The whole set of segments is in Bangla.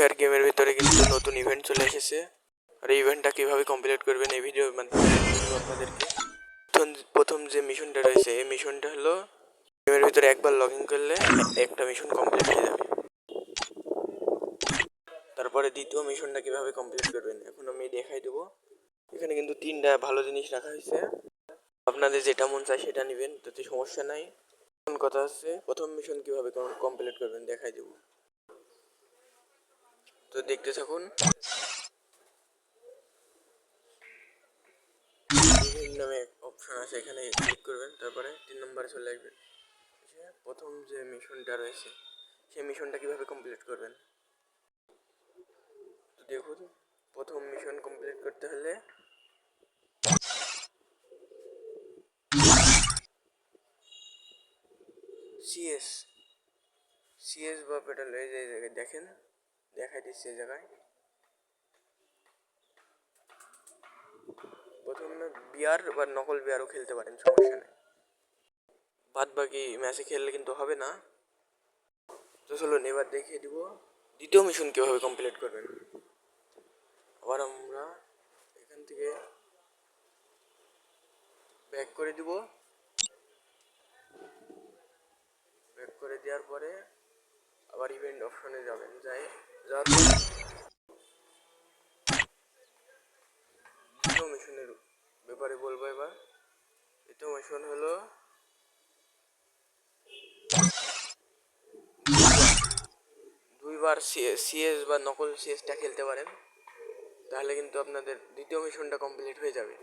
ফেয়ার গেমের ভিতরে কিন্তু নতুন ইভেন্ট চলে এসেছে। আর এই ইভেন্টটা কীভাবে কমপ্লিট করবেন এই ভিডিওর মাধ্যমে আপনাদেরকে। প্রথম যে মিশনটা রয়েছে, এই মিশনটা হলো গেমের ভিতরে একবার লগ ইন করলে একটা মিশন কমপ্লিট হয়ে যাবে। তারপরে দ্বিতীয় মিশনটা কীভাবে কমপ্লিট করবেন, এখন আমি দেখাই দেবো। এখানে কিন্তু তিনটা ভালো জিনিস রাখা হয়েছে। আপনাদের যেটা মন চায় সেটা নেবেন, তাতে সমস্যা নাই। কথা হচ্ছে, প্রথম মিশন কীভাবে কমপ্লিট করবেন দেখাই দেবো। তো দেখতে থাকুন। নামে অপশন আছে, এখানে ক্লিক করবেন, তারপরে তিন নম্বরে চলে আসবেন। প্রথম যে মিশনটা রয়েছে, সেই মিশনটা কীভাবে কমপ্লিট করবেন? তো দেখুন, প্রথম মিশন কমপ্লিট করতে হলে সিএস সিএস বা পেট্রোল এই জায়গায় দেখেন। দেখাই দিচ্ছে এই জায়গায়। প্রথমে বিয়ার বা নকল বিয়ারও খেলতে পারেন, সমস্যা নেই। বাদ বাকি ম্যাচে খেললে কিন্তু হবে না। তো চলুন এবার দেখিয়ে দিব, দ্বিতীয় মিশন কীভাবে কমপ্লিট করবেন। আবার আমরা এখান থেকে ব্যাক করে দিব। ব্যাক করে দেওয়ার পরে আবার ইভেন্ট অপশনে যাবেন, যাই দ্বিতীয় মিশনের ব্যাপারে বলব এবার। দ্বিতীয় মিশন হলো দুইবার সিএস বা নকল সিএসটা খেলতে পারেন, তাহলে কিন্তু আপনাদের দ্বিতীয় মিশনটা কমপ্লিট হয়ে যাবে।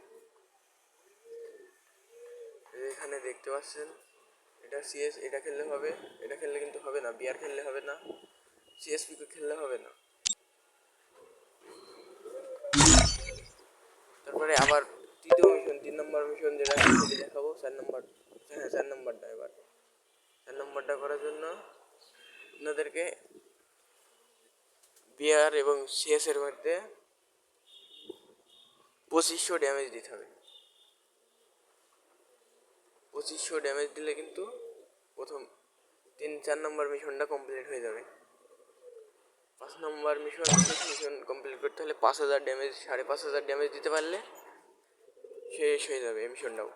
এখানে দেখতে পাচ্ছেন, এটা সিএস এটা খেললে হবে, এটা খেললে কিন্তু হবে না বিয়ার খেললে হবে না। সিএসপি খেললে হবে না। তারপরে আবার তৃতীয় মিশন তিন নম্বর মিশন যেটা দেখাবো। চার নম্বর হ্যাঁ চার নম্বরটা এবার। চার নম্বরটা করার জন্য আপনাদেরকে বিয়ার এবং সিএস এর মধ্যে পঁচিশশো ড্যামেজ দিতে হবে। পঁচিশশো ড্যামেজ দিলে কিন্তু প্রথম তিন, চার নম্বর মিশনটা কমপ্লিট হয়ে যাবে। পাঁচ নম্বর মিশন মিশন কমপ্লিট করতে হলে পাঁচ হাজার ড্যামেজ সাড়ে পাঁচ হাজার ড্যামেজ দিতে পারলে শেষ হয়ে যাবে এই মিশনটাও